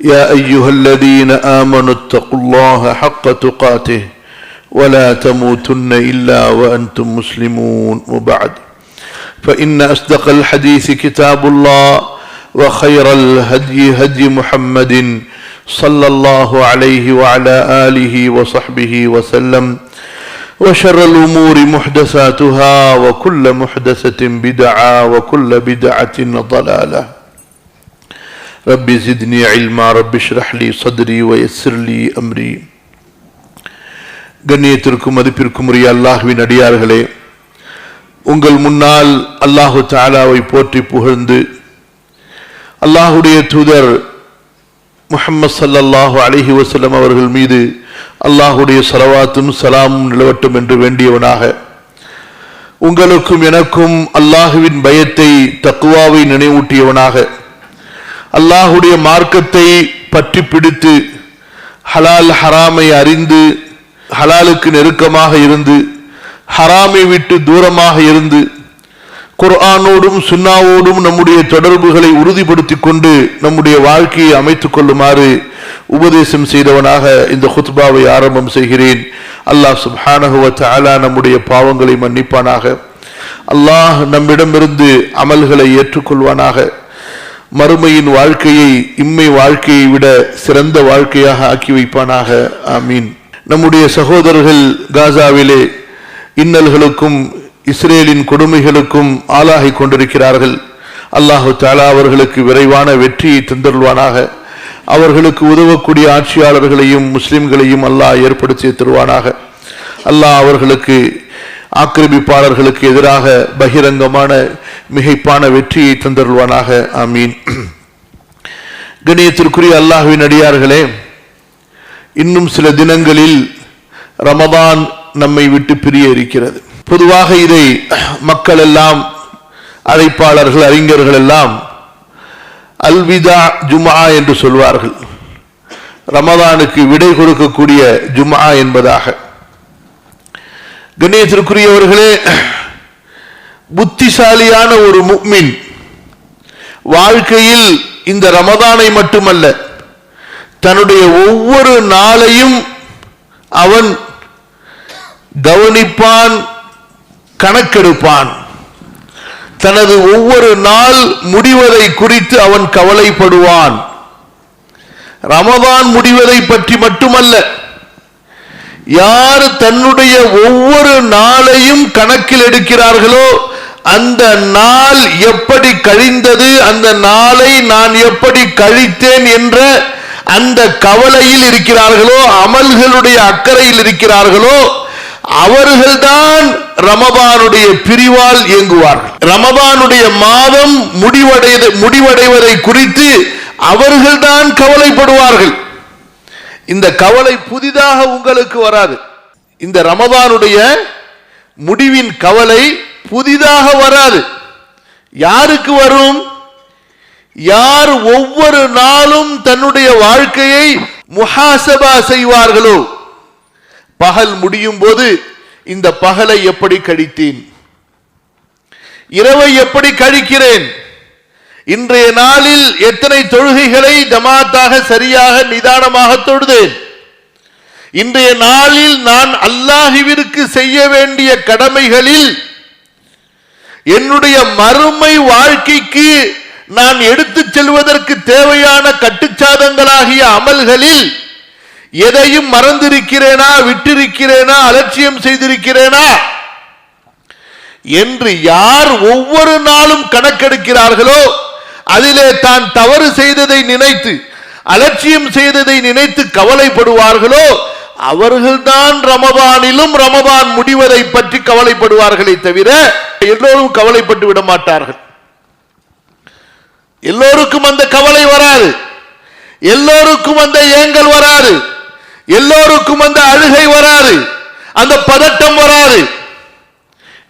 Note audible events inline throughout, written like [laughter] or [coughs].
يا أيها الذين آمنوا اتقوا الله حق تقاته ولا تموتن إلا وأنتم مسلمون. وبعد فإن أصدق الحديث كتاب الله وخير الهدي هدي محمد صلى الله عليه وعلى آله وصحبه وسلم وشر الأمور محدثاتها وكل محدثة بدعة وكل بدعة ضلالة. رب زدني علما رب اشرح لي صدري ويسر لي أمري கண்ணியத்திற்கும் மதிப்பிற்கும் உரிய அல்லாஹுவின் அடியார்களே உங்கள் முன்னால் அல்லாஹு தாலாவை போற்றி புகழ்ந்து அல்லாஹுடைய தூதர் முஹம்மது சல்லல்லாஹு அலைஹி வஸல்லம் அவர்கள் மீது அல்லாஹுடைய சலவாத்தும் சலாமும் நிலவட்டும் என்று வேண்டியவனாக உங்களுக்கும் எனக்கும் அல்லாஹுவின் பயத்தை தக்குவாவை நினைவூட்டியவனாக அல்லாஹுடைய மார்க்கத்தை பற்றி பிடித்து ஹலால் ஹராமை அறிந்து ஹலாலுக்கு நெருக்கமாக இருந்து ஹராமை விட்டு தூரமாக இருந்து குர்ஆனோடும் சுன்னாவோடும் நம்முடைய தொடர்புகளை உறுதிப்படுத்திக் கொண்டு நம்முடைய வாழ்க்கையை அமைத்துக் கொள்ளுமாறு உபதேசம் செய்தவனாக இந்த ஹுத்பாவை ஆரம்பம் செய்கிறேன். அல்லாஹ் சுப்ஹானஹுவ அலா நம்முடைய பாவங்களை மன்னிப்பானாக. அல்லாஹ் நம்மிடமிருந்து அமல்களை ஏற்றுக்கொள்வானாக. மறுமையின் வாழ்க்கையை இம்மை வாழ்க்கையை விட சிறந்த வாழ்க்கையாக ஆக்கி வைப்பானாக. ஆமீன். நம்முடைய சகோதரர்கள் காசாவிலே இன்னல்களுக்கும் இஸ்ரேலின் கொடுமைகளுக்கும் ஆளாகி கொண்டிருக்கிறார்கள். அல்லாஹு தாலா அவர்களுக்கு விரைவான வெற்றியை தந்தருள்வானாக. அவர்களுக்கு உதவக்கூடிய ஆட்சியாளர்களையும் முஸ்லிம்களையும் அல்லாஹ் ஏற்படுத்தி தருவானாக. அல்லாஹ் அவர்களுக்கு ஆக்கிரமிப்பாளர்களுக்கு எதிராக பகிரங்கமான மிகைப்பான வெற்றியை தந்தருள்வானாக. ஆமீன். கணியத்திற்குரிய அல்லாஹுவின் அடியார்களே இன்னும் சில தினங்களில் ரமதான் நம்மை விட்டு பிரிய இருக்கிறது. பொதுவாக இதை மக்கள் எல்லாம் அழைப்பாளர்கள் அறிஞர்கள் எல்லாம் அல்விதா ஜுமா என்று சொல்வார்கள். ரமதானுக்கு விடை கொடுக்கக்கூடிய ஜுமா என்பதாக. கணேசருக்குரியவர்களே புத்திசாலியான ஒரு முக்மின் வாழ்க்கையில் இந்த ரமதானை மட்டுமல்ல தன்னுடைய ஒவ்வொரு நாளையும் அவன் கவனிப்பான் கணக்கெடுப்பான். தனது ஒவ்வொரு நாள் முடிவதை குறித்து அவன் கவலைப்படுவான். ரமதான் முடிவதை பற்றி மட்டுமல்ல யார் தன்னுடைய ஒவ்வொரு நாளையும் கணக்கில் எடுக்கிறார்களோ அந்த நாள் எப்படி கழிந்தது அந்த நாளை நான் எப்படி கழித்தேன் என்ற அந்த கவலையில் இருக்கிறார்களோ அமல்களுடைய அக்கறையில் இருக்கிறார்களோ அவர்கள்தான் ரமபானுடைய பிரிவால் இயங்குவார்கள். ரமபானுடைய மாதம் முடிவடைய முடிவடைவதை குறித்து அவர்கள்தான் கவலைப்படுவார்கள். இந்த கவலை புதிதாக உங்களுக்கு வராது. இந்த ரமதானுடைய முடிவின் கவலை புதிதாக வராது. யாருக்கு வரும்? யார் ஒவ்வொரு நாளும் தன்னுடைய வாழ்க்கையை முஹாசபா செய்வார்களோ? பகல் முடியும் போது இந்த பகலை எப்படி கழித்தேன்? இரவை எப்படி கழிக்கிறேன்? இன்றைய நாளில் எத்தனை தொழுகைகளை ஜமாத்தாக சரியாக நிதானமாக தொழுதேன் இன்றைய நாளில் நான் அல்லாஹுவிற்கு செய்ய வேண்டிய கடமைகளில் என்னுடைய மறுமை வாழ்க்கைக்கு நான் எடுத்துச் செல்வதற்கு தேவையான கட்டுச்சாதங்களாகிய அமல்களில் எதையும் மறந்திருக்கிறேனா விட்டிருக்கிறேனா அலட்சியம் செய்திருக்கிறேனா? என்று யார் ஒவ்வொரு நாளும் கணக்கெடுக்கிறார்களோ அதிலே தான் தவறு செய்ததை நினைத்து அலட்சியம் செய்ததை நினைத்து கவலைப்படுவார்களோ அவர்கள்தான் ரமபானிலும் ரமபான் முடிவதை பற்றி கவலைப்படுவார்களே தவிர எல்லோரும் கவலைப்பட்டு விட மாட்டார்கள். எல்லோருக்கும் அந்த கவலை வராது. எல்லோருக்கும் அந்த ஏங்கல் வராது. எல்லோருக்கும் அந்த அழுகை வராது. அந்த பதட்டம் வராது.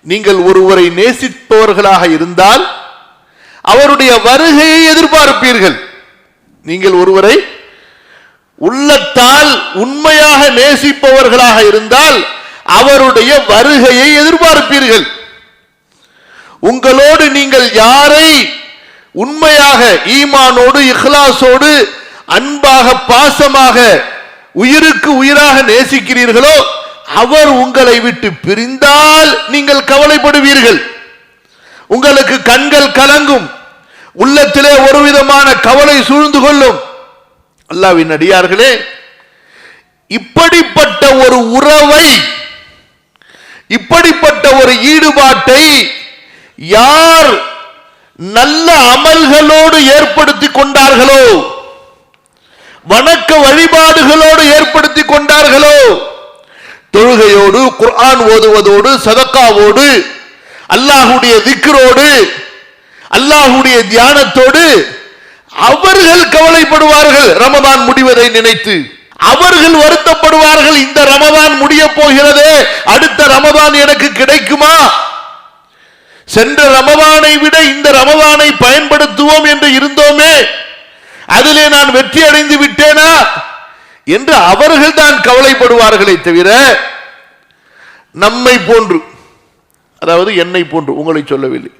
நீங்கள் ஒருவரை நேசிப்பவர்களாக இருந்தால் அவருடைய வருகையை எதிர்பார்ப்பீர்கள். நீங்கள் ஒருவரை உள்ளத்தால் உண்மையாக நேசிப்பவர்களாக இருந்தால் அவருடைய வருகையை எதிர்பார்ப்பீர்கள். உங்களோடு நீங்கள் யாரை உண்மையாக ஈமானோடு இஹ்லாசோடு அன்பாக பாசமாக உயிருக்கு உயிராக நேசிக்கிறீர்களோ அவர் உங்களை விட்டு பிரிந்தால் நீங்கள் கவலைப்படுவீர்கள். உங்களுக்கு கண்கள் கலங்கும். உள்ளத்திலே ஒரு விதமான கவலை சூழ்ந்து கொள்ளும். அல்லாவின் அடியார்களே இப்படிப்பட்ட ஒரு உறவை இப்படிப்பட்ட ஒரு ஈடுபாட்டை யார் நல்ல அமல்களோடு ஏற்படுத்தி கொண்டார்களோ வணக்க வழிபாடுகளோடு ஏற்படுத்தி கொண்டார்களோ தொழுகையோடு குர்ஆன் ஓதுவதோடு சதக்காவோடு அல்லாஹுடைய திக்ரோடு அல்லாஹுடைய தியானத்தோடு அவர்கள் கவலைப்படுவார்கள் ரமதான் முடிவதை நினைத்து. அவர்கள் வருத்தப்படுவார்கள் இந்த ரமதான் முடிய போகிறதே அடுத்த ரமதான் எனக்கு கிடைக்குமா? சென்ற ரமதானை விட இந்த ரமதானை பயன்படுத்துவோம் என்று இருந்தோமே அதிலே நான் வெற்றி அடைந்து விட்டேனா? என்று அவர்கள் தான் கவலைப்படுவார்களே தவிர நம்மை போன்று அதாவது என்னை போன்று உங்களை சொல்லவில்லை.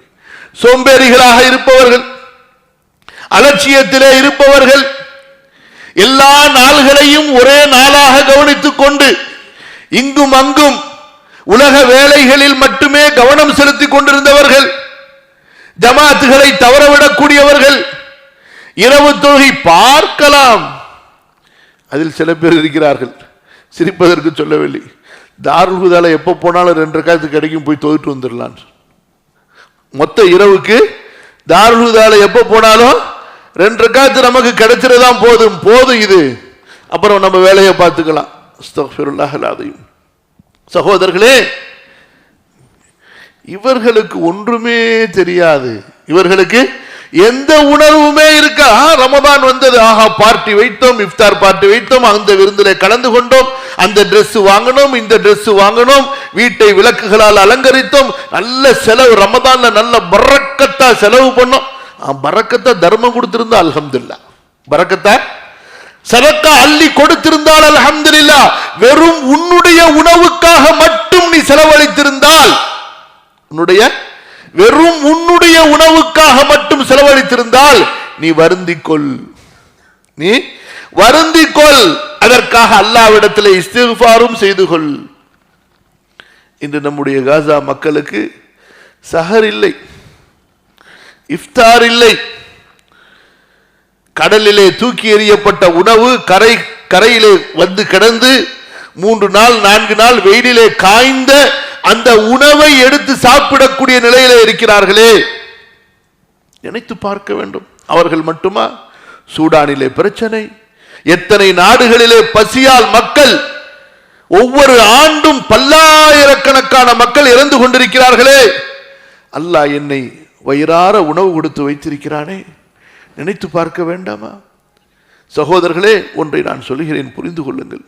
சோம்பேறிகளாக இருப்பவர்கள் அலட்சியத்திலே இருப்பவர்கள் எல்லா நாள்களையும் ஒரே நாளாக கவனித்துக் கொண்டு இங்கும் அங்கும் உலக வேலைகளில் மட்டுமே கவனம் செலுத்திக் கொண்டிருந்தவர்கள் ஜமாத்துகளை தவறவிடக்கூடியவர்கள் இரவு தொழுகை பார்க்கலாம். அதில் சில பேர் இருக்கிறார்கள் சிரிப்பதற்கு சொல்லவில்லை. தாருல் ஹுதால எப்போ போனாலும் ரெண்டு காலத்து கிடைக்கும் போய் தொகுட்டு வந்துடலாம் மொத்த இரவுக்கு தாருல் ஹுதால எப்போ போனாலும் ரெண்டு காத்து நமக்கு கிடைச்சிருதான் போதும் போதும் இது. அப்புறம் நம்ம வேலையை பார்த்துக்கலாம். அதையும் சகோதரர்களே இவர்களுக்கு ஒன்றுமே தெரியாது. இவர்களுக்கு எந்த உணர்வுமே இருக்கா ரமதான் வந்தது ஆஹா பார்ட்டி வைத்தோம் இஃப்தார் பார்ட்டி வைத்தோம் அந்த விருந்திலே கலந்து கொண்டோம் அந்த ட்ரெஸ் வாங்கணும் இந்த ட்ரெஸ் வாங்கணும் வீட்டை விளக்குகளால் அலங்கரித்தோம் நல்ல செலவு ரமதான்ல நல்ல பறக்கத்தா செலவு பண்ணோம். ஆ, பறக்கத்தா தர்மம் கொடுத்திருந்தா அலமதுல்லா பறக்கத்தா? சதக்கா அள்ளி கொடுத்திருந்தால் அலமதுல்லா வெறும் உன்னுடைய உணவுக்காக மட்டும் நீ செலவழித்திருந்தால் உன்னுடைய வெறும் உன்னுடைய உணவுக்காக மட்டும் செலவழித்திருந்தால் நீ வருந்திக்கொள். நீ வருந்திக்கொள். அதற்காக அல்லாவிடத்தில் இஸ்திஃபாரும் செய்து கொள். இன்று நம்முடைய காசா மக்களுக்கு சஹர் இல்லை. இஃப்தார் இல்லை. கடலிலே தூக்கி எறியப்பட்ட உணவு கரை கரையிலே வந்து கிடந்து மூன்று நாள் நான்கு நாள் வெயிலிலே காய்ந்த அந்த உணவை எடுத்து சாப்பிடக்கூடிய நிலையில இருக்கிறார்களே. நினைத்து பார்க்க வேண்டும். அவர்கள் மட்டுமா? சூடானிலே பிரச்சனை. எத்தனை நாடுகளிலே பசியால் மக்கள் ஒவ்வொரு ஆண்டும் பல்லாயிரக்கணக்கான மக்கள் இறந்து கொண்டிருக்கிறார்களே. அல்லாஹ் என்னை வயிறார உணவு கொடுத்து வைத்திருக்கிறானே. நினைத்து பார்க்க வேண்டாமா? சகோதரர்களே ஒன்றை நான் சொல்கிறேன் புரிந்து கொள்ளுங்கள்.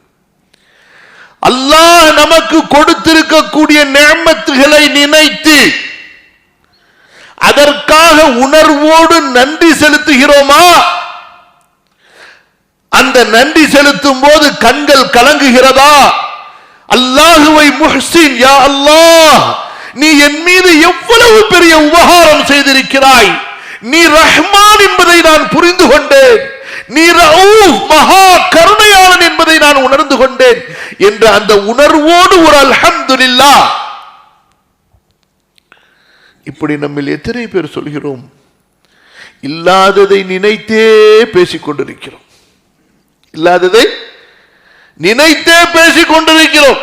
அல்லாஹ் நமக்கு கொடுத்திருக்கக்கூடிய நேமத்துகளை நினைத்து அதற்காக உணர்வோடு நன்றி செலுத்துகிறோமா? அந்த நன்றி செலுத்தும் போது கண்கள் கலங்குகிறதா? அல்லாஹுவை முஹ்சின் யா அல்லாஹ் நீ என் மீது எவ்வளவு பெரிய உபகாரம் செய்திருக்கிறாய்? நீ ரஹ்மான் என்பதை நான் புரிந்து கொண்டேன். மகா கருணையாளன் என்பதை நான் உணர்ந்து கொண்டேன் என்ற அந்த உணர்வோடு ஒரு அல்ஹம்துலில்லாஹ் இப்படி நம்மில் எத்தனை பேர் சொல்கிறோம்? இல்லாததை நினைத்தே பேசிக் கொண்டிருக்கிறோம். இல்லாததை நினைத்தே பேசிக் கொண்டிருக்கிறோம்.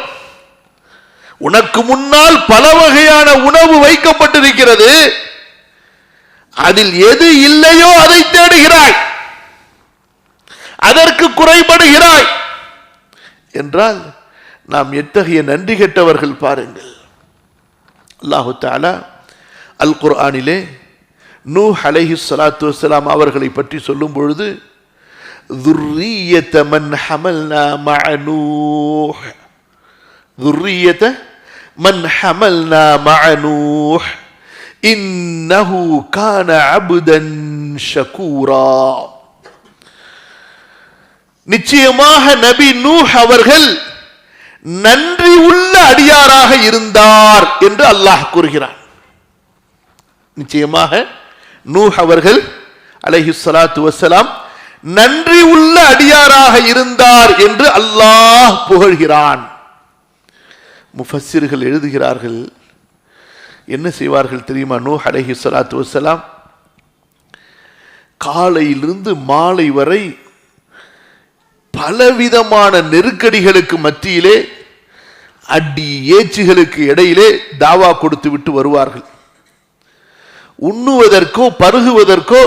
உனக்கு முன்னால் பல வகையான உணவு வைக்கப்பட்டிருக்கிறது. அதில் எது இல்லையோ அதை தேடுகிறாய். அதற்கு குறைபடுகிறாய் என்றால் நாம் எத்தகைய நன்றி கெட்டவர்கள் பாருங்கள் அல்லாஹு தாலா அல் குர்ஆனிலே நூ அலைஹி ஸலாத்து வஸ்ஸலாம் அவர்களை பற்றி சொல்லும் பொழுது ذرية من حملنا مع نوح ذرية من حملنا مع نوح إنه كان عبدا شكورا நிச்சயமாக நபி நூஹ் அவர்கள் நன்றி உள்ள அடியாராக இருந்தார் என்று அல்லாஹ் கூறுகிறான். நிச்சயமாக நூஹ் அவர்கள் அலஹி சலாத்து வசலாம் நன்றி உள்ள அடியாராக இருந்தார் என்று அல்லாஹ் புகழ்கிறான். முஃபசிர்கள் எழுதுகிறார்கள் என்ன செய்வார்கள் தெரியுமா? நூஹ் அலைஹி சலாத்து வசலாம் காலையிலிருந்து மாலை வரை பலவிதமான நெருக்கடிகளுக்கு மத்தியிலே அடி ஏச்சுகளுக்கு இடையிலே தாவா கொடுத்து விட்டு வருவார்கள். உண்ணுவதற்கோ பருகுவதற்கோ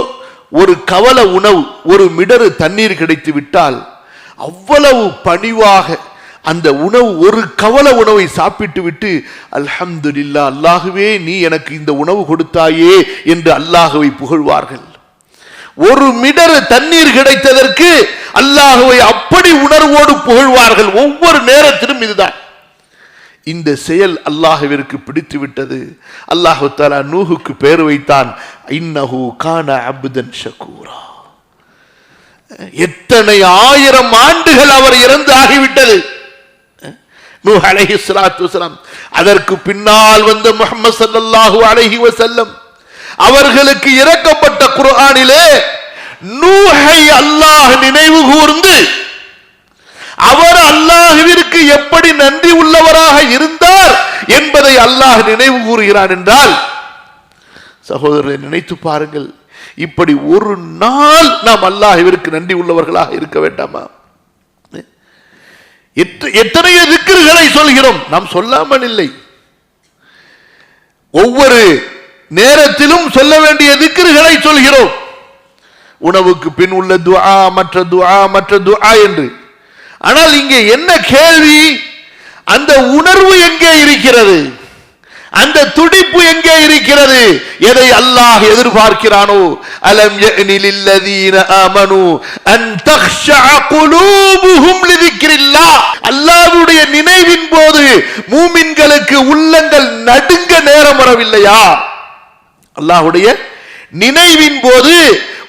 ஒரு கவல உணவு ஒரு மிடரு தண்ணீர் கிடைத்து விட்டால் அவ்வளவு பணிவாக அந்த உணவு ஒரு கவல உணவை சாப்பிட்டு விட்டு அல்ஹம்துலில்லா அல்லாஹுவே நீ எனக்கு இந்த உணவு கொடுத்தாயே என்று அல்லாஹுவை புகழ்வார்கள். ஒரு மிடர் தண்ணீர் கிடைத்ததற்கு அல்லாஹுவை அப்படி உணர்வோடு புகழ்வார்கள். ஒவ்வொரு நேரத்திலும் இதுதான். இந்த செயல் அல்லாஹுவிற்கு பிடித்து விட்டது அல்லாஹு தாலா நூஹுக்கு பேர் வைத்தான். இன்னஹு கான அபுதன் ஷகூரா. எத்தனை ஆயிரம் ஆண்டுகள் அவர் இறந்து ஆகிவிட்டது. நூஹ் அலஹி சலாத்து வஸலாம் அதற்கு பின்னால் வந்த முகமது சல்லாஹூ அலஹி வசல்லம் அவர்களுக்கு இறக்கப்பட்ட குர்ஆனிலே நூஹை அல்லாஹ் நினைவு கூர்ந்து அவர் அல்லாஹுவிற்கு எப்படி நன்றி உள்ளவராக இருந்தார் என்பதை அல்லாஹ் நினைவு கூறுகிறான் என்றால் சகோதரரை நினைத்து பாருங்கள். இப்படி ஒரு நாள் நாம் அல்லாஹுவிற்கு நன்றி உள்ளவர்களாக இருக்க வேண்டாமா? எத்த- எத்தனையோ சொல்கிறோம். நாம் சொல்லாமல் இல்லை. ஒவ்வொரு நேரத்திலும் சொல்ல வேண்டிய திக்கிர்களை சொல்கிறோம். உணவுக்கு பின் உள்ள துஆ மற்ற துஆ மற்ற துஆ என்று. ஆனால் இங்கே என்ன கேள்வி? அந்த உணர்வு எங்கே இருக்கிறது? அந்த துடிப்பு எங்கே இருக்கிறது? எதை அல்லாஹ் எதிர்பார்க்கிறானோ? அலம் யஅனி லில்லதீன ஆமனு அன் தக்ஷஅ குலூபுஹும் லிதிக்ரில்லாஹ். அல்லாஹ்வுடைய நினைவின் போது மூமின்களுக்கு உள்ளங்கள் நடுங்க நேரம் வரவில்லையா? அல்லாஹுடைய நினைவின் போது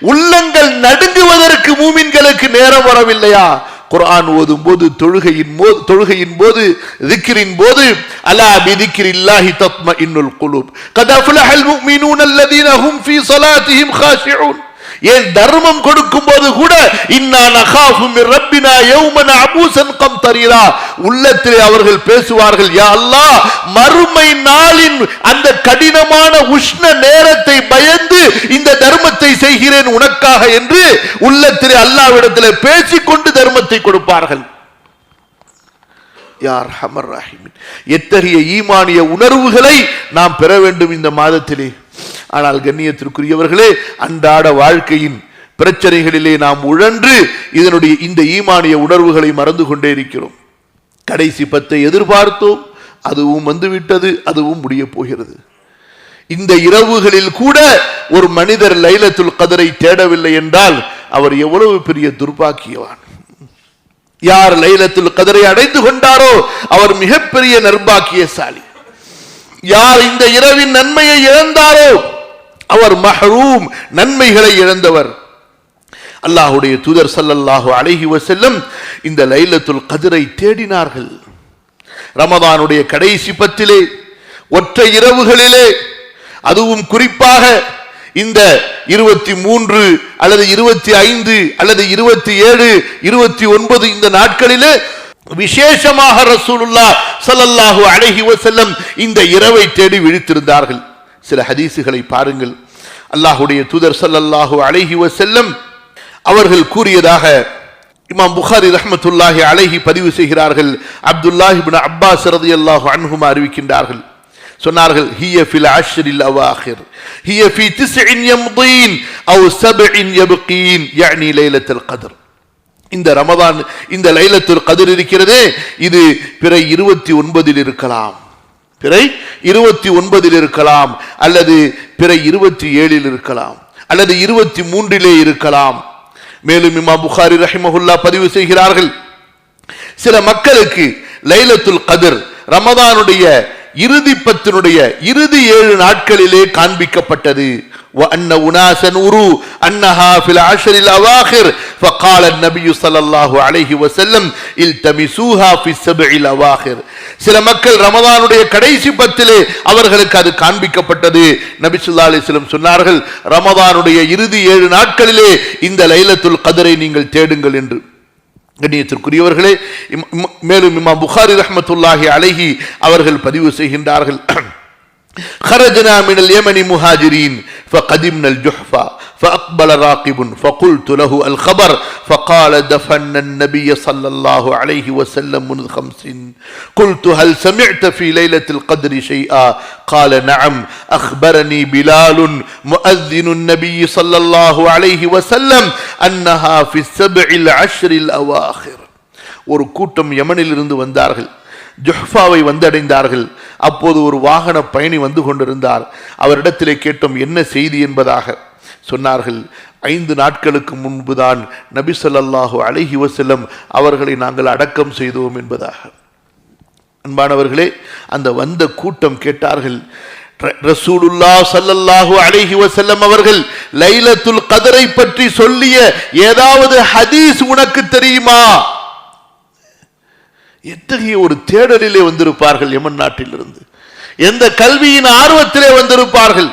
உள்ளங்கள் நடுங்குவதற்கு மூமின்களுக்கு நேரம் வரவில்லையா? குரான் ஓதும் போது தொழுகையின் போது தொழுகையின் போது திக்ரின் போது அலா பிதிக்கிரில்லாஹி தத்ம இன்னுல் குலூப். கத் அஃப்லஹல் முஃமினூன அல்லதீன ஹும் ஃபீ ஸலாத்திஹிம் காஷிஊன் ஏன் தர்மம் கொடுக்கும் போது கூட ரப்பினா உள்ளத்திலே அவர்கள் பேசுவார்கள் யா அல்லாஹ் மறுமை நாளின் அந்த கடினமான உஷ்ண நேரத்தை பயந்து இந்த தர்மத்தை செய்கிறேன் உனக்காக என்று உள்ளத்திலே அல்லாஹ்விடத்திலே பேசிக்கொண்டு தர்மத்தை கொடுப்பார்கள். யார் ஹமர் ராஹிமின். எத்தகைய ஈமானிய உணர்வுகளை நாம் பெற வேண்டும் இந்த மாதத்திலே? ஆனால் கண்ணியத்திற்குரியவர்களே அன்றாட வாழ்க்கையின் பிரச்சனைகளிலே நாம் உழன்று இதனுடைய இந்த ஈமானிய உணர்வுகளை மறந்து கொண்டே இருக்கிறோம். கடைசி பத்தை எதிர்பார்த்தோம் அதுவும் வந்துவிட்டது அதுவும் முடிய போகிறது. இந்த இரவுகளில் கூட ஒரு மனிதர் லைலத்துல் கதரை தேடவில்லை என்றால் அவர் எவ்வளவு பெரிய துர்பாக்கியவான். யார் லைலத்துல் கதரை அடைந்து கொண்டாரோ அவர் மிகப்பெரிய நர்பாக்கியசாலி. யார் இந்த இரவின் நன்மையை இழந்தாரோ அவர் மஹரூம் நன்மைகளை இழந்தவர். அல்லாஹுடைய தூதர் சல்லல்லாஹு அலைஹி செல்லும் இந்த லைலத்துல் கதிரை தேடினார்கள். ரமதானுடைய கடைசி பத்திலே ஒற்றை இரவுகளிலே அதுவும் குறிப்பாக இந்த இருபத்தி மூன்று அல்லது இருபத்தி ஐந்து அல்லது இருபத்தி ஏழு இருபத்தி ஒன்பது இந்த நாட்களிலே விசேஷமாக ரசூலுல்லா சல்லல்லாஹு அழகி வசல்லம் இந்த இரவை தேடி விழித்திருந்தார்கள். சில ஹதீசுகளை பாருங்கள். அல்லாஹுடைய தூதர் சல்லல்லாஹு அழகி வசல்லம் அவர்கள் கூறியதாக இமாம் புகாரி ரஹமத்துல்லாஹி அழகி பதிவு செய்கிறார்கள். அப்துல்லாஹிபின் அப்பாஸ் ரதி அல்லாஹு அன்ஹுமா அறிவிக்கின்றார்கள். சொன்னார்கள் ஹிய ஃபில் அஷ்ரில் அவாஹிர் ஹிய ஃபி திஸ்இன் யம்தீன் அவ் சப்இன் யப்கீன் யஅனி லைலத்துல் கத்ர். இந்த ரமதான் இந்த லைலத்துல் கதிர் இருக்கிறதே இது பிற இருபத்தி ஒன்பதில் இருக்கலாம். பிறை இருபத்தி ஒன்பதில் இருக்கலாம் அல்லது பிற இருபத்தி ஏழில் இருக்கலாம் அல்லது இருபத்தி மூன்றிலே இருக்கலாம். மேலும் இமா புகாரி ரஹிமஹுல்லா பதிவு செய்கிறார்கள் சில மக்களுக்கு லைலத்துல் கதிர் ரமதானுடைய இறுதி பத்தினுடைய இறுதி ஏழு நாட்களிலே காண்பிக்கப்பட்டது وأن أناسا أروا أنها في العشر الأواخر فقال النبي صلى الله عليه وسلم التمسوها في السبع الأواخر சில மக்கள் ரமதானுடைய கடைசி பத்திலே அவர்களுக்கு அது காண்பிக்கப்பட்டது நபி ஸல்லல்லாஹு அலைஹி வஸல்லம் சொன்னார்கள் ரமதானுடைய இறுதி ஏழு நாட்களிலே இந்த லைலத்துல் கதரை நீங்கள் தேடுங்கள் என்று கண்ணியத்திற்குரியவர்களே இம்- மேலும் இம்மா புகாரி ரஹமத்துல்லாஹி அழகி அவர்கள் பதிவு செய்கின்றார்கள். خرجنا من اليمن مهاجرين فقدمنا الجحفة فأقبل راقب فقلت له الخبر فقال دفن النبي صلى الله عليه وسلم منذ خمس قلت هل سمعت في ليلة القدر شيئا قال نعم أخبرني بلال مؤذن النبي صلى الله عليه وسلم أنها في السبع العشر الأواخر ஒரு கூட்டம் யமனில் இருந்து வந்தார்கள் ஜுஹ்ஃபாவை வந்தடைந்தார்கள் அப்போது ஒரு வாகன பயணி வந்து கொண்டிருந்தார். அவரிடத்திலே கேட்டோம் என்ன செய்தி என்பதாக? சொன்னார்கள் ஐந்து நாட்களுக்கு முன்புதான் நபி ஸல்லல்லாஹு அலைஹி வசல்லம் அவர்களை நாங்கள் அடக்கம் செய்தோம் என்பதாக. அன்பானவர்களே அந்த வந்த கூட்டம் கேட்டார்கள் ரசூலுல்லா சல்லல்லாஹு அலைஹி வசல்லம் அவர்கள் லைலத்துல் கதரை பற்றி சொல்லிய ஏதாவது ஹதீஸ் உனக்கு தெரியுமா? எத்தகைய ஒரு தேடலிலே வந்திருப்பார்கள் எமன் நாட்டிலிருந்து? எந்த கல்வியின் ஆர்வத்திலே வந்திருப்பார்கள்?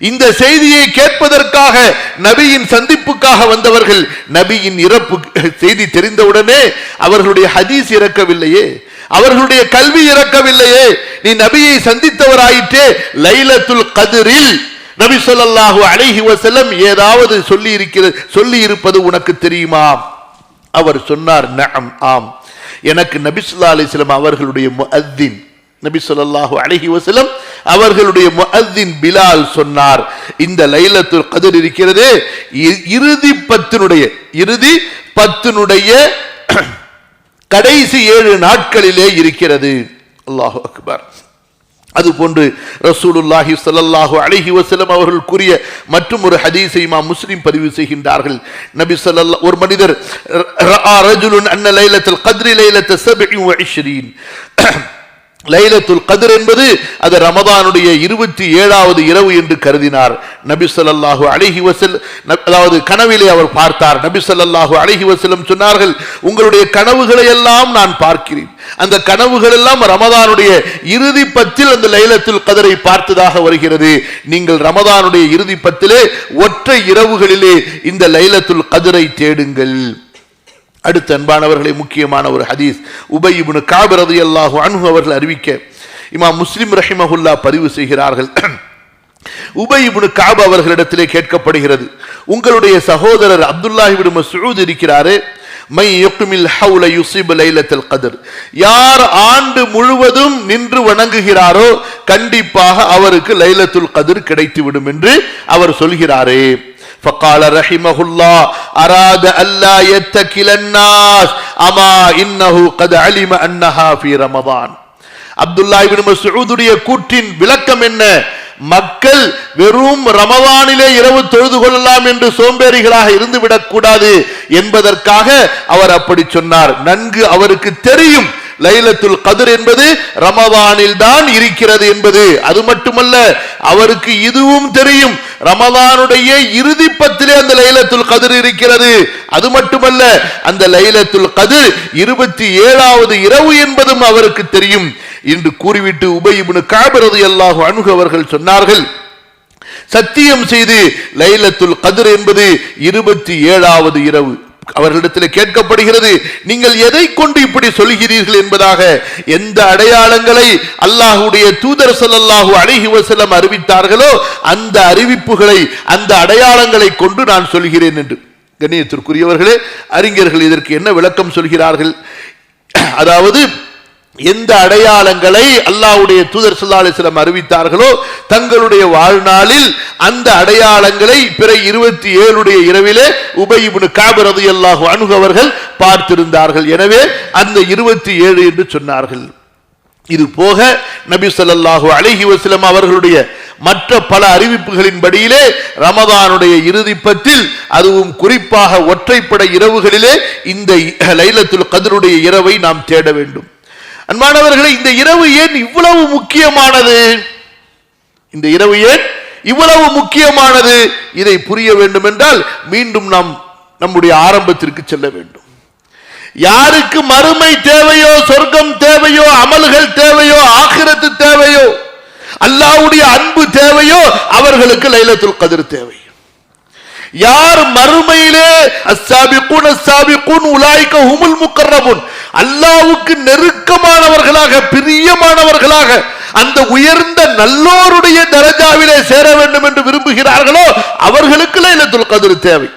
இந்த செய்தியை கேட்பதற்காக நபியின் சந்திப்புக்காக வந்தவர்கள் நபியின் இறப்பு செய்தி தெரிந்தவுடனே அவர்களுடைய ஹதீஸ் இறக்கவில்லையே? அவர்களுடைய கல்வி இறக்கவில்லையே? நீ நபியை சந்தித்தவராயிற்றே லைலத்துல் கதிரில். நபி சொல்லாஹு அழகி வசலம் ஏதாவது சொல்லி இருக்கிறது சொல்லி இருப்பது உனக்கு தெரியுமா? அவர் சொன்னார் நம் ஆம். எனக்கு நபிசுல்லா அலிஸ்லம் அவர்களுடைய முஅத்தின் நபி ஸல்லல்லாஹு அலைஹி அவர்களுடைய முஅத்தின் பிலால் சொன்னார். இந்த லைலத்துல் கதிர் இருக்கிறது இ- இறுதி பத்தினுடைய இறுதி பத்தினுடைய [clears throat] கடைசி ஏழு நாட்களிலே இருக்கிறது. அல்லாஹு அக்பர். அதுபோன்று ரசூலுல்லாஹி சல்லாஹூ அலஹி வசலம் அவர்கள் கூறிய மற்றும் ஒரு ஹதீஸை முஸ்லீம் பதிவு செய்கின்றார்கள். நபி சொல்லல்லா ஒரு மனிதர் அன்ன லைலத்தில் கத்ரி லைலத்து 27 லைலத்துல் கதிர் என்பது அது ரமதானுடைய இருபத்தி ஏழாவது இரவு என்று கருதினார். நபி ஸல்லல்லாஹு அலைஹி வஸல்லம் அதாவது கனவிலே அவர் பார்த்தார். நபி ஸல்லல்லாஹு அலைஹி சொன்னார்கள் உங்களுடைய கனவுகளை எல்லாம் நான் பார்க்கிறேன். அந்த கனவுகள் எல்லாம் ரமதானுடைய இறுதி பத்தில் அந்த லைலத்துல் கதிரை பார்த்ததாக வருகிறது. நீங்கள் ரமதானுடைய இறுதி பத்திலே ஒற்றை இரவுகளிலே இந்த லைலத்துல் கதிரை தேடுங்கள். அடுத்த அன்பானவர்களை முக்கியமான ஒரு ஹதீஸ். உபை இப்னு காப் ரலியல்லாஹு அவர்கள் அறிவிக்க இமா முஸ்லிம் ரஹிமஹுல்லா பதிவு செய்கிறார்கள். [clears throat] உபை இப்னு காப் அவர்களிடத்திலே கேட்கப்படுகிறது உங்களுடைய சகோதரர் அப்துல்லாஹிபின் மசூத் மஸ்ஊத் இருக்கிறாரே. மை யுக்மில் ஹவுல யுசிப் லைலத்துல் கதிர். யார் ஆண்டு முழுவதும் நின்று வணங்குகிறாரோ கண்டிப்பாக அவருக்கு லைலத்துல் கதிர் கிடைத்துவிடும் என்று அவர் சொல்கிறாரே. فقال رحمه الله أراد ألا يتكل الناس أما إنه قد علم أنها في رمضان அப்துல்லா இப்னு மஸ்ஊதுடைய கூற்றின் விளக்கம் என்ன மக்கள் வெறும் ரமவானிலே இரவு தொழுது கொள்ளலாம் என்று சோம்பேறிகளாக இருந்து விடக்கூடாது என்பதற்காக அவர் அப்படி சொன்னார் நன்கு அவருக்கு தெரியும் லைலத்துல் கதிர் என்பது ரமதானில் தான் இருக்கிறது என்பது. அது மட்டுமல்ல அவருக்கு இதுவும் தெரியும். ரமதானுடைய இறுதி பத்திலே அந்த லைலத்துல் கதிர் இருக்கிறது. அது மட்டுமல்ல அந்த லைலத்துல் கதிர் இருபத்தி ஏழாவது இரவு என்பதும் அவருக்கு தெரியும். என்று கூறிவிட்டு உபை காபிரது கஅப் ரலியல்லாஹு அவர்கள் சொன்னார்கள் சத்தியம் செய்து லைலத்துல் கதிர் என்பது இருபத்தி ஏழாவது இரவு. அவர்களிடத்தில் கேட்கப்படுகிறது நீங்கள் எதை கொண்டு இப்படி சொல்கிறீர்கள் என்பதாக எந்த அடையாளங்களை அல்லாஹுடைய தூதர் ஸல்லல்லாஹு அலைஹி அறிவித்தார்களோ அந்த அறிவிப்புகளை அந்த அடையாளங்களை கொண்டு நான் சொல்கிறேன் என்று. கண்ணியத்திற்குரியவர்களே அறிஞர்கள் இதற்கு என்ன விளக்கம் சொல்கிறார்கள்? அதாவது எந்த அடையாளங்களை அல்லாஹ்வுடைய தூதர் ஸல்லல்லாஹு அறிவித்தார்களோ தங்களுடைய வாழ்நாளில் அந்த அடையாளங்களை பிற இருபத்தி ஏழுடைய இரவிலே உபை இப்னு கஅப் அணுகவர்கள் பார்த்திருந்தார்கள். எனவே அந்த இருபத்தி ஏழு என்று சொன்னார்கள். இது போக நபி சொல்லாஹு அழகி வசலம் அவர்களுடைய மற்ற பல அறிவிப்புகளின் படியிலே ரமதானுடைய இறுதி பத்தில் அதுவும் குறிப்பாக ஒற்றைப்படை இரவுகளிலே இந்த லைலத்துல் கதருடைய இரவை நாம் தேட வேண்டும். அன்பானவர்களே இந்த இரவு ஏன் இவ்வளவு முக்கியமானது? இந்த இரவு ஏன் இவ்வளவு முக்கியமானது? இதை புரிய வேண்டும் என்றால் மீண்டும் நாம் நம்முடைய ஆரம்பத்திற்கு செல்ல வேண்டும். யாருக்கு மறுமை தேவையோ சொர்க்கம் தேவையோ அமல்கள் தேவையோ ஆகிரத்து தேவையோ அல்லாவுடைய அன்பு தேவையோ அவர்களுக்கு லைலத்துல் கதிர் தேவை. யார் மறுமையிலே அஸ்ஸாபிகூன் அஸ்ஸாபிகூன் உலாய்க்க ஹுமுல் முக்கர்ரபுன் அல்லாவுக்கு நெருக்கமானவர்களாக பிரியமானவர்களாக அந்த உயர்ந்த நல்லோருடைய தரஜாவிலே சேர வேண்டும் என்று விரும்புகிறார்களோ அவர்களுக்கு லைலத்துல் கதிர் தேவை.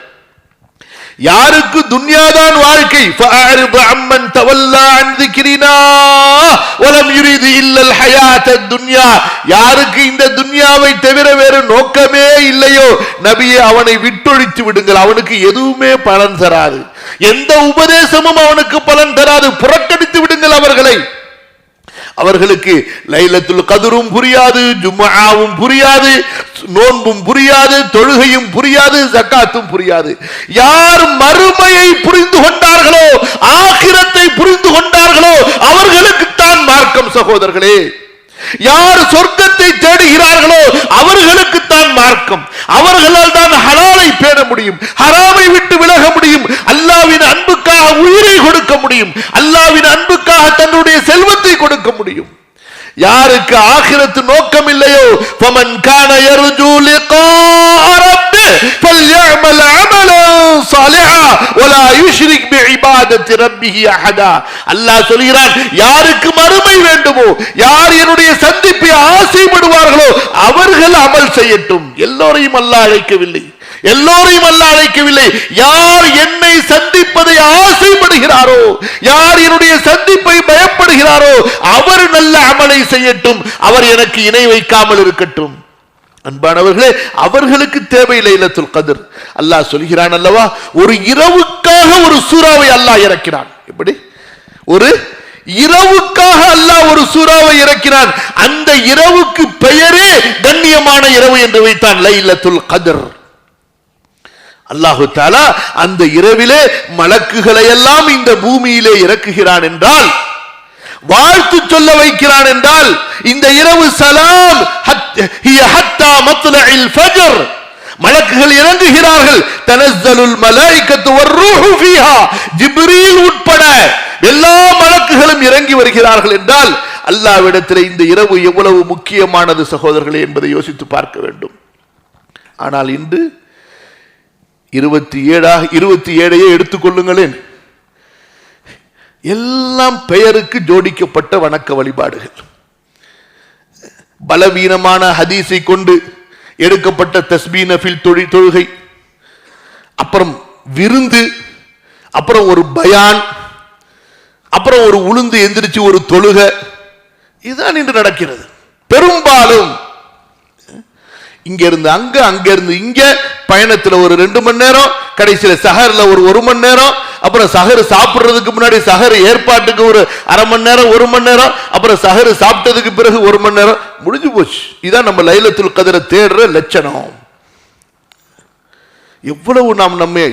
யாருக்கு துன்யாதான் வாழ்க்கை? அம்மன் தவல்லா அன்திக்கிறீனா உலம் யுரிது இல்லல் ஹயாத்த துன்யா. யாருக்கு இந்த துன்யாவை தவிர வேறு நோக்கமே இல்லையோ நபியை அவனை விட்டொழித்து விடுங்கள். அவனுக்கு எதுவுமே பலன் தராது. எந்த உபதேசமும் அவனுக்கு பலன் தராது. புறக்கணித்து விடுங்கள் அவர்களை. அவர்களுக்கு லைலத்துல் கதிரும் புரியாது ஜும்மாவும் புரியாது நோன்பும் புரியாது தொழுகையும் புரியாது ஜக்காத்தும் புரியாது. யார் மறுமையை புரிந்து கொண்டார்களோ ஆகிரத்தை புரிந்து கொண்டார்களோ அவர்களுக்குத்தான் மார்க்கம் சகோதரர்களே. யார் சொர்க்கத்தை தேடுகிறார்களோ அவர்களுக்குத்தான் மார்க்கம். அவர்களால் தான் ஹலாலை பேண முடியும் ஹராமை விட்டு விலக முடியும் அல்லாவின் அன்புக்காக உயிரை கொடுக்க முடியும் அல்லாவின் அன்புக்காக தன்னுடைய செல்வத்தை கொடுக்க முடியும். யாருக்கு ஆகிரத்து நோக்கம் இல்லையோ பமன் கான எருஜூ லிகா ரப்பி ஃபல்யஅமல் அமலன் சாலிஹா வலா யுஷ்ரிக் பிஇபாதத்தி ரப்பிஹி அஹதா அல்லாஹ் சொல்கிறான் யாருக்கு மறுமை வேண்டுமோ யார் என்னுடைய சந்திப்பை ஆசைப்படுவார்களோ அவர்கள் அமல் செய்யட்டும். எல்லோரையும் அல்லாஹ் அழைக்கவில்லை. எல்லோரையும் அல்ல அழைக்கவில்லை. யார் என்னை சந்திப்பதை ஆசைப்படுகிறாரோ யார் என்னுடைய சந்திப்பை பயப்படுகிறாரோ அவர் நல்ல அமலை செய்யட்டும். அவர் எனக்கு இணை வைக்காமல் இருக்கட்டும். அன்பானவர்களே அவர்களுக்கு தேவை லைலத்துல் கதிர். அல்லாஹ் சொல்கிறான் அல்லவா ஒரு இரவுக்காக ஒரு சூறாவை அல்லாஹ் இறக்கிறான் எப்படி? ஒரு இரவுக்காக அல்லாஹ் ஒரு சூறாவை இறக்கிறான் அந்த இரவுக்கு பெயரே கண்ணியமான இரவு என்று வைத்தான் லைலத்துல் கதிர். அல்லாஹு தாலா அந்த இரவிலே மலக்குகளை எல்லாம் இந்த பூமியிலே இறக்குகிறான் என்றால் வாழ்த்து சொல்ல வைக்கிறான் என்றால் இந்த இரவு சலாம் மலக்குகள் இறங்குகிறார்கள். தனஸ்ஸலுல் மலாய்க்கத்து வர்ரூஹு ஃபீஹா. ஜிப்ரீல் உட்பட எல்லா மலக்குகளும் இறங்கி வருகிறார்கள் என்றால் அல்லாஹ்விடத்தில் இந்த இரவு எவ்வளவு முக்கியமானது சகோதரர்களே என்பதை யோசித்து பார்க்க வேண்டும். ஆனால் இன்று இருபத்தி ஏழாக இருபத்தி ஏழையே எடுத்துக்கொள்ளுங்களேன். எல்லாம் பெயருக்கு ஜோடிக்கப்பட்ட வணக்க வழிபாடுகள். பலவீனமான ஹதீஸை கொண்டு எடுக்கப்பட்ட தஸ்பீ நஃபில் தொழில் தொழுகை. அப்புறம் விருந்து அப்புறம் ஒரு பயான் அப்புறம் ஒரு உளுந்து எந்திரிச்சு ஒரு தொழுக. இதுதான் இன்று நடக்கிறது. பெரும்பாலும் இங்க இருந்து அங்க அங்க இருந்து இங்க பயணத்துல ஒரு ரெண்டு மணி நேரம் கடைசியில சஹர்ல ஒரு ஒரு மணி நேரம் அப்புறம் சஹர் சாப்பிடுறதுக்கு முன்னாடி சஹர் ஏற்பாட்டுக்கு ஒரு அரை மணி நேரம் ஒரு மணி நேரம் அப்புறம் சஹர் சாப்பிட்டதுக்கு பிறகு ஒரு மணி நேரம் முடிஞ்சு போச்சு. இதான் நம்ம லைலத்துல் கதிரை தேடுற லட்சணம். எவ்வளவு நாம் நம்மை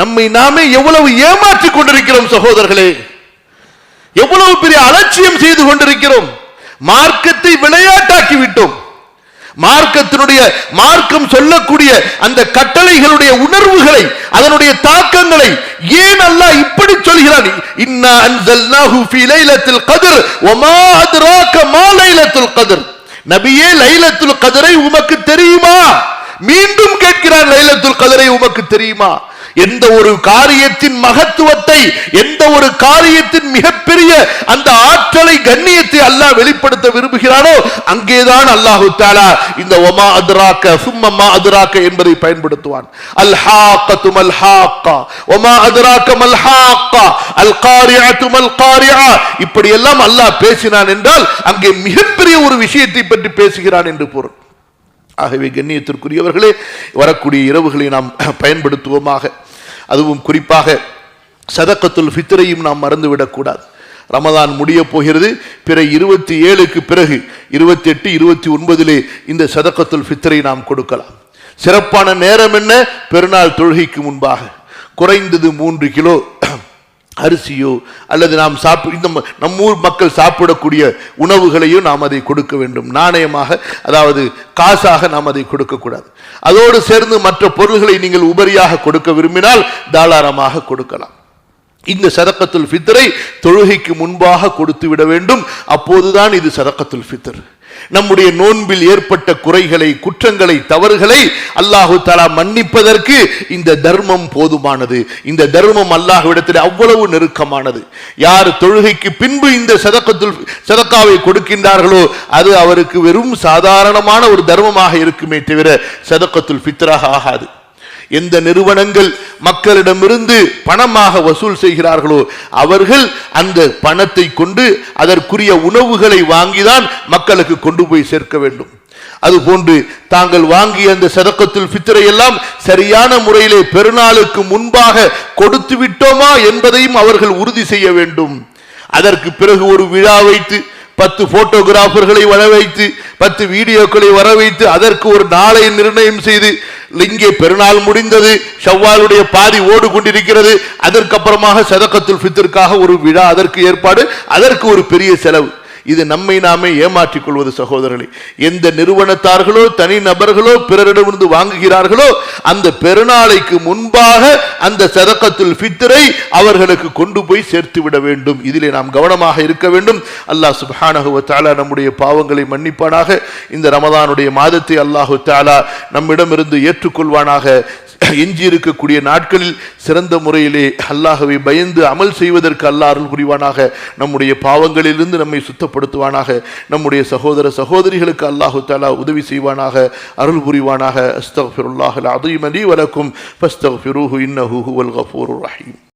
நம்மை நாமே எவ்வளவு ஏமாற்றிக் கொண்டிருக்கிறோம் சகோதரர்களே. எவ்வளவு பெரிய அலட்சியம் செய்து கொண்டிருக்கிறோம். மார்க்கத்தை விளையாட்டாக்கி விட்டோம். மார்க்கத்தினுடைய மார்க்கம் சொல்லக்கூடிய அந்த கட்டளைகளுடைய உணர்வுகளை அதனுடைய தாக்கங்களை ஏன் அல்லாஹ் இப்படி சொல்கிறான்? இன்னா அன்சல்னாஹு ஃபீ லைலத்தில் கத்ர் வமா அத்ராக மா லைலத்துல் கத்ர். நபியே லைலத்துல் கதரை உமக்கு தெரியுமா? மீண்டும் கேட்கிறான் லைலத்துல் கதரை உமக்கு தெரியுமா? எந்த ஒரு காரியத்தின் மகத்துவத்தை எந்த ஒரு காரியத்தின் மிகப்பெரிய அந்த ஆற்றலை கண்ணியத்தை அல்லாஹ் வெளிப்படுத்த விரும்புகிறானோ அங்கேதான் அல்லாஹு தாலா இந்த ஒமா அதுராக்க சும்மம்மா அதுராக்க என்பதை பயன்படுத்துவான். அல் ஹாக்கத்து மல் ஹாக்கா ஒமா அதுராக்க மல் ஹாக்கா அல் காரியாத்து மல் காரியா இப்படி எல்லாம் அல்லாஹ் பேசினான் என்றால் அங்கே மிகப்பெரிய ஒரு விஷயத்தை பற்றி பேசுகிறான் என்று பொருள். ஆகவே கண்ணியத்திற்குரியவர்களே வரக்கூடிய இரவுகளை நாம் பயன்படுத்துவோமாக. அதுவும் குறிப்பாக சதக்கத்துல் ஃபித்ரையும் நாம் மறந்துவிடக்கூடாது. ரமதான் முடிய போகிறது. பிற இருபத்தி ஏழுக்கு பிறகு இருபத்தி எட்டு இருபத்தி ஒன்பதிலே இந்த சதக்கத்துல் ஃபித்ரை நாம் கொடுக்கலாம். சிறப்பான நேரம் என்ன? பெருநாள் தொழுகைக்கு முன்பாக. குறைந்தது மூன்று கிலோ அரிசியோ அல்லது நாம் சாப்பிட இந்த ம- நம்மூர் மக்கள் சாப்பிடக்கூடிய உணவுகளையும் நாம் அதை கொடுக்க வேண்டும். நாணயமாக அதாவது காசாக நாம் அதை கொடுக்கக்கூடாது அதோடு சேர்ந்து மற்ற பொருள்களை நீங்கள் உபரியாக கொடுக்க விரும்பினால் தாராளமாக கொடுக்கலாம். இந்த சதக்கத்துல் ஃபித்தரை தொழுகைக்கு முன்பாக கொடுத்து விட வேண்டும். அப்போதுதான் இது சதக்கத்துல் ஃபித்தர் நம்முடைய நோன்பில் ஏற்பட்ட குறைகளை குற்றங்களை தவறுகளை அல்லாஹு தலா மன்னிப்பதற்கு இந்த தர்மம் போதுமானது. இந்த தர்மம் அல்லாஹுவிடத்தில் அவ்வளவு நெருக்கமானது. யார் தொழுகைக்கு பின்பு இந்த சதக்கத்துல் சதக்காவை கொடுக்கின்றார்களோ அது அவருக்கு வெறும் சாதாரணமான ஒரு தர்மமாக இருக்குமே தவிர சதக்கத்துல் பித்ராக ஆகாது. எந்த நிறுவனங்கள் மக்களிடமிருந்து பணமாக வசூல் செய்கிறார்களோ அவர்கள் அந்த பணத்தை கொண்டு அதற்குரிய உணவுகளை வாங்கிதான் மக்களுக்கு கொண்டு போய் சேர்க்க வேண்டும். அதுபோன்று தாங்கள் வாங்கிய அந்த சதக்கத்தில் பித்திரையெல்லாம் எல்லாம் சரியான முறையிலே பெருநாளுக்கு முன்பாக கொடுத்து விட்டோமா என்பதையும் அவர்கள் உறுதி செய்ய வேண்டும். அதற்கு பிறகு ஒரு விழா வைத்து பத்து போட்டோகிராஃபர்களை வர வைத்து பத்து வீடியோக்களை வர வைத்து அதற்கு ஒரு நாளை நிர்ணயம் செய்து இங்கே பெருநாள் முடிந்தது ஷவ்வாலுடைய பாதி ஓடு கொண்டிருக்கிறது. அதற்கப்புறமாக சதக்கத்துல் ஃபித்திற்காக ஒரு விழா அதற்கு ஏற்பாடு அதற்கு ஒரு பெரிய செலவு. இது நம்மை நாமே ஏமாற்றிக் கொள்வது சகோதரர்களே. எந்த நிறுவனத்தார்களோ தனி நபர்களோ பிறரிடமிருந்து வாங்குகிறார்களோ அந்த பெருநாளைக்கு முன்பாக அந்த சதக்கத்துல் ஃபித்ரை அவர்களுக்கு கொண்டு போய் சேர்த்து விட வேண்டும். இதிலே நாம் கவனமாக இருக்க வேண்டும். அல்லாஹ் சுப்ஹானஹு தாலா நம்முடைய பாவங்களை மன்னிப்பானாக. இந்த ரமதானுடைய மாதத்தை அல்லாஹு தாலா நம்மிடமிருந்து ஏற்றுக்கொள்வானாக. [coughs] எஞ்சி இருக்கக்கூடிய நாட்களில் சிறந்த முறையிலே அல்லாஹ்வை பயந்து அமல் செய்வதற்கு அல்லாஹ் அருள் புரிவானாக. நம்முடைய பாவங்களிலிருந்து நம்மை சுத்தப்படுத்துவானாக. நம்முடைய சகோதர சகோதரிகளுக்கு அல்லாஹு தாலா உதவி செய்வானாக அருள் புரிவானாக. அஸ்தக்ஃபிருல்லாஹல் அதுமலி வலக்கும் ஃபஸ்தஃபிருஹு இன்னஹு ஹுவல் கஃபூருர் ரஹீம்.